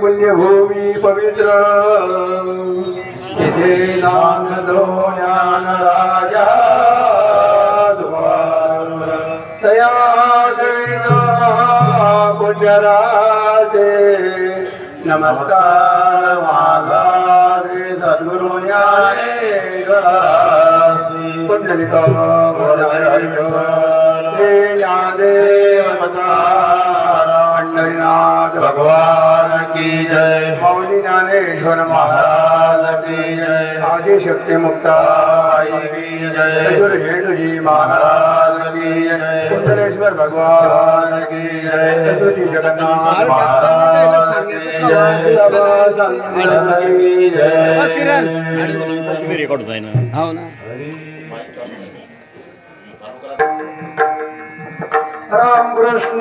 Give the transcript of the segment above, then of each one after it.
पुण्यभूमी पवित्र। ज्ञान राजा तया पुण्यराजे नमस्कार सद्गुरु ज्ञानेश्वरासी पुण्यलिक ज्ञानेश्वर महाराज की जय। आदिशक्ती मुक्ताई की जय। हेणुजी महाराज की जय। कुंडलेश्वर भगवान की जय। सदुजी जगन्नाथ महाराज की जय। बाबा संत की जय। रेकॉर्ड होत आहे ना। हो ना। Ram Krishna.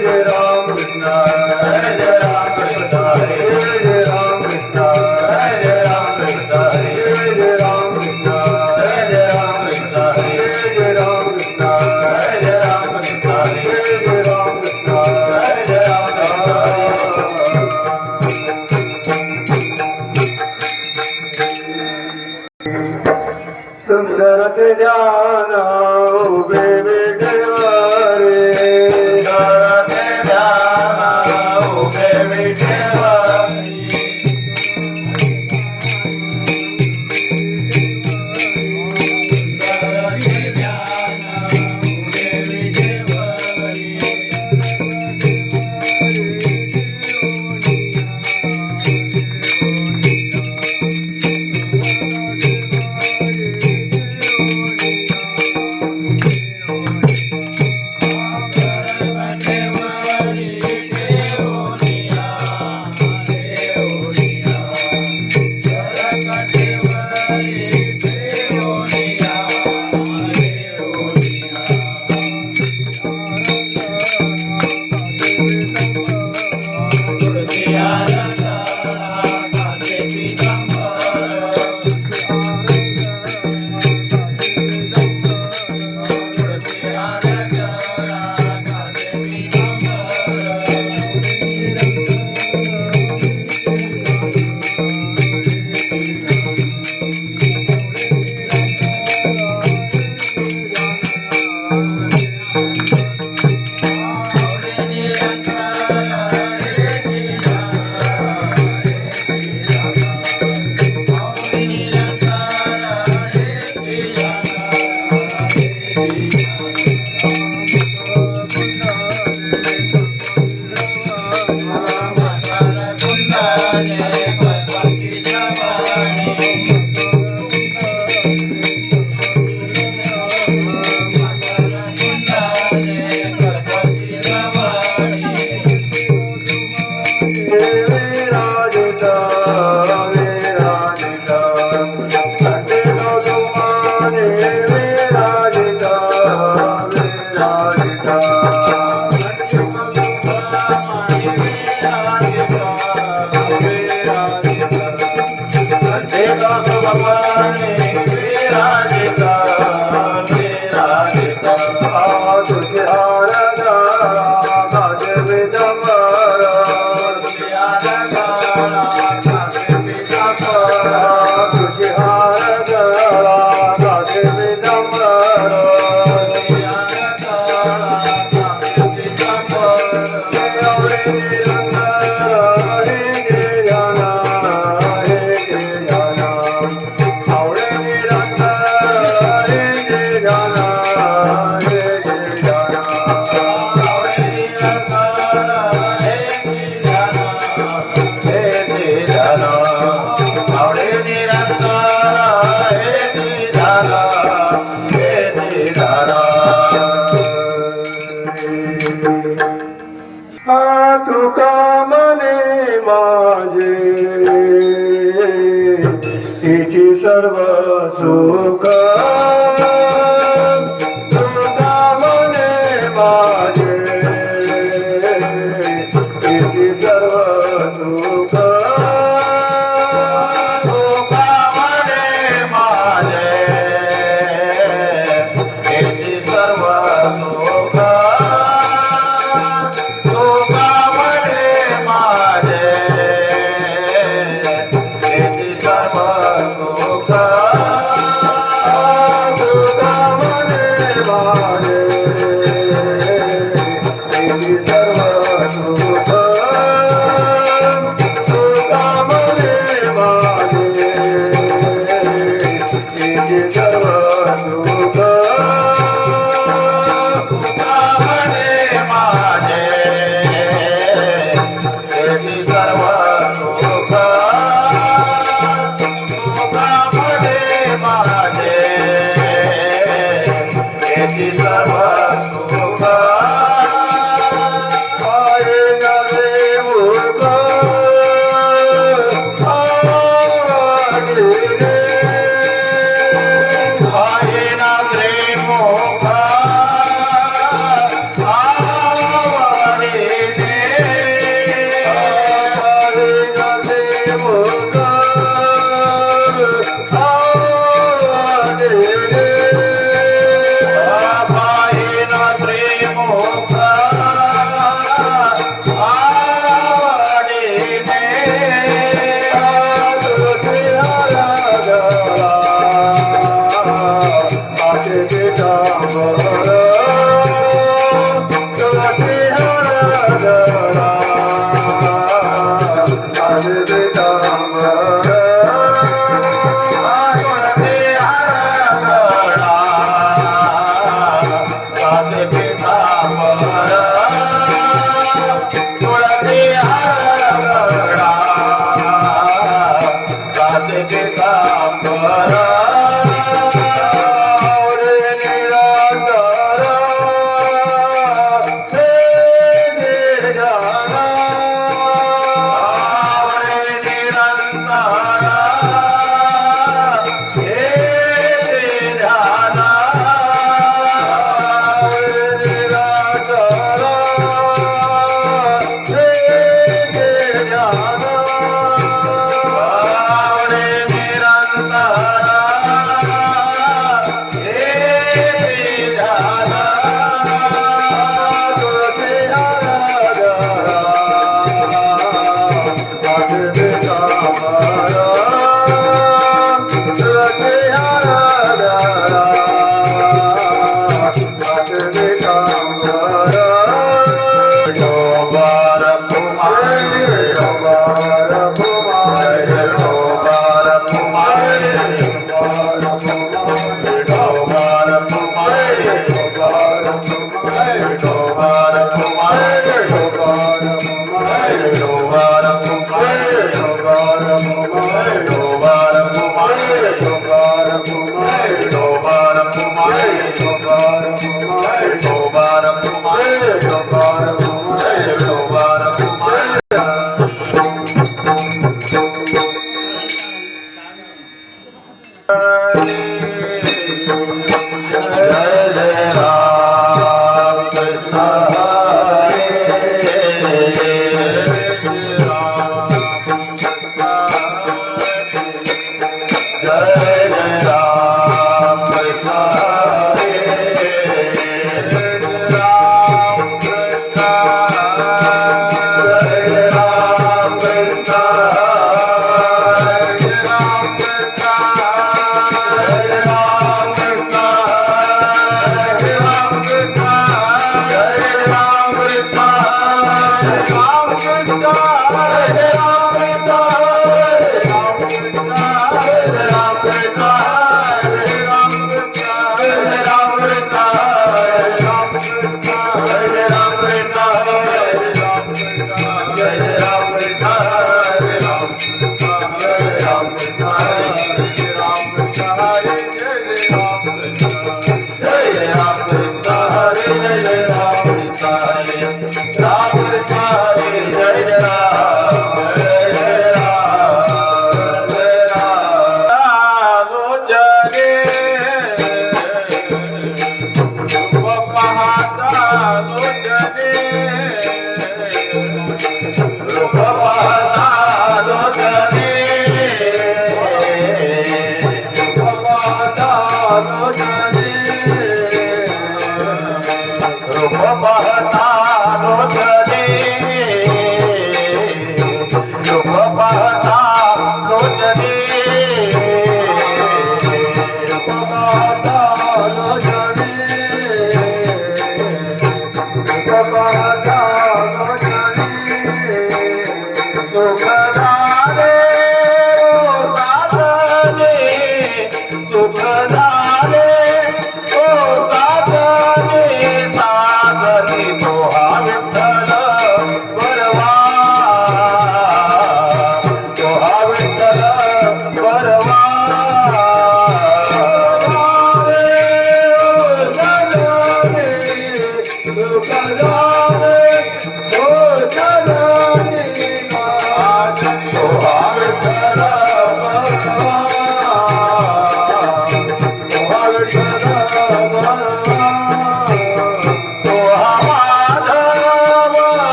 Jai Ram Krishna, Jai Ram Krishna, Jai Ram. Hare é de trabalho. जय राम कृष्ण हरे सुखदारे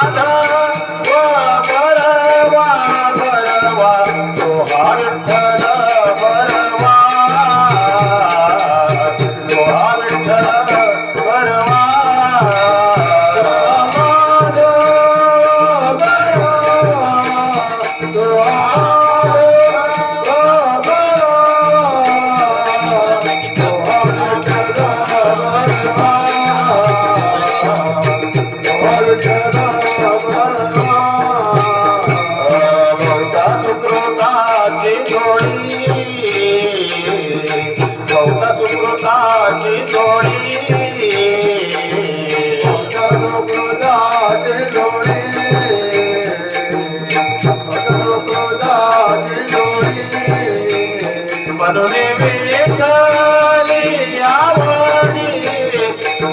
i don't oh. మనని వేచాలి ఆవాణి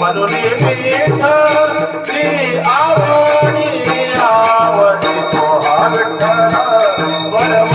మనని వేచాలి ఆవాణి ఆవడి మహావిఠల వరవ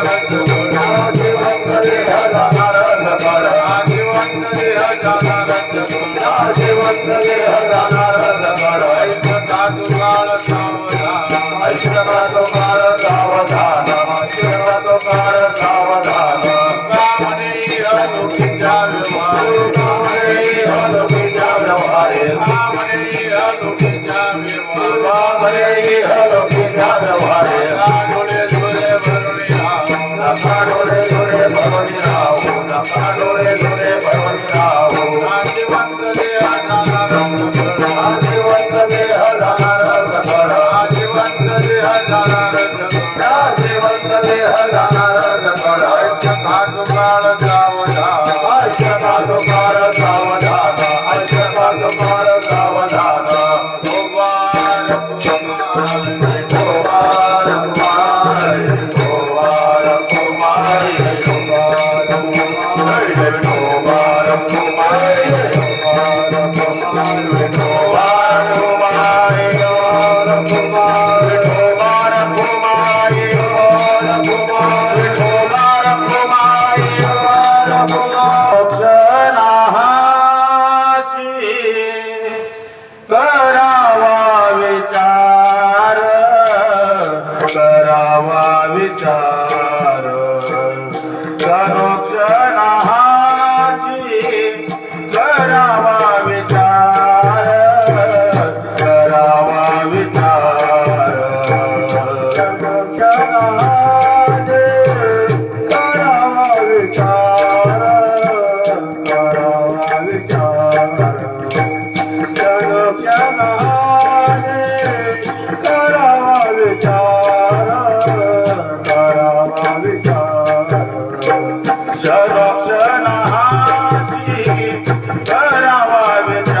दर्शनाची करावा विचार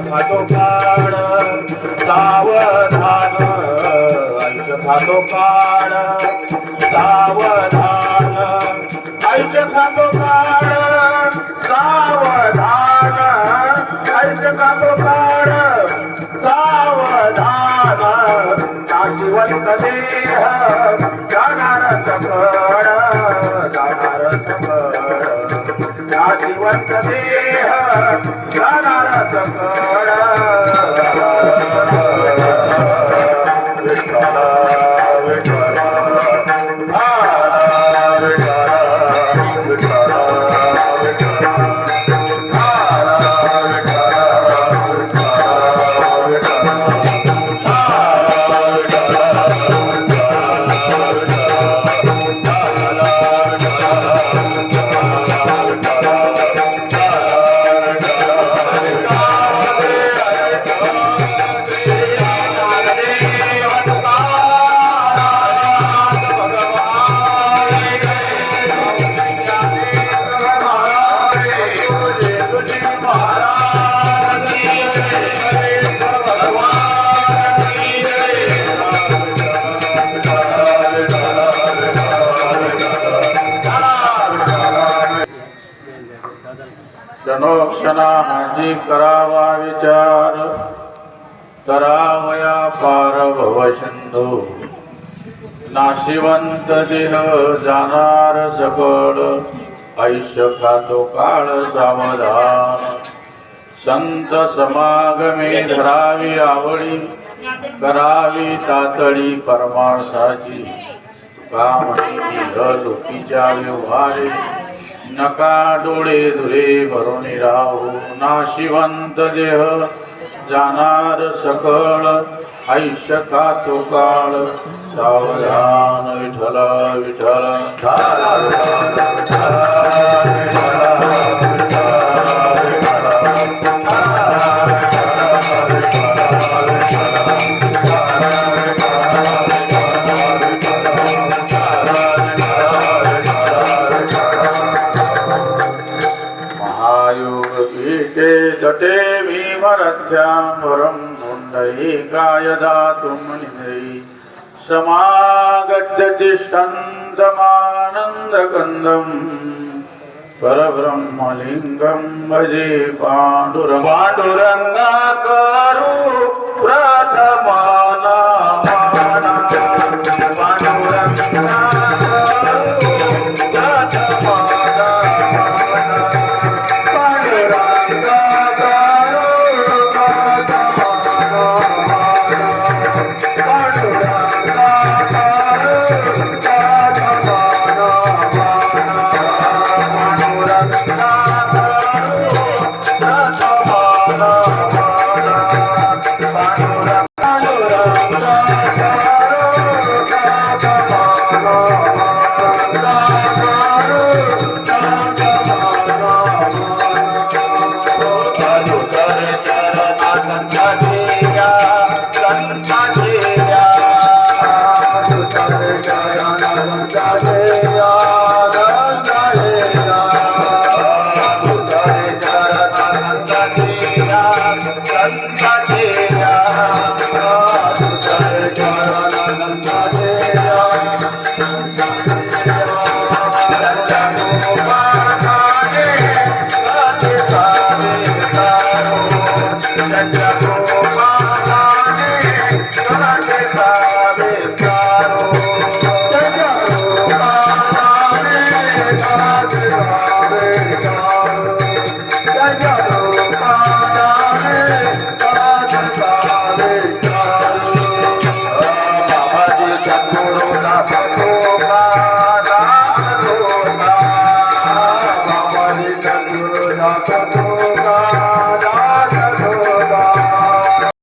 खातो काळ सावधान. आयुष्य खातो काळ सावधान. आयुष्य खातो काळ सावधान. आयुष्य खातो काळ सावधान. नाशिवंत देह जाणार जाणार नाशिवंत देह जाणार सकळ क्षणोक्षणाची करावा विचार करावया पार भव सिंधू। नाशिवंत देह जाणार सकळ आयुष्य खातो काळ सावधान। संत समागमे धरावी आवडी करावी तातडी परमार्थाची। कामणी लोकीच्या व्यवहारी? नका डोळे धुरे भरून राहू. नाशिवंत देह जाणार सकळ. आयुष्य का तो काळ. सावधान विठ्ठल विठल भीमरथ्याम्बरं पुण्डैकाय दातुं निधै समागत्य तिष्ठन्तमानन्दकन्दम् परब्रह्मलिङ्गं भजे पाण्डुर पांडुरंगा प्रथमा Tá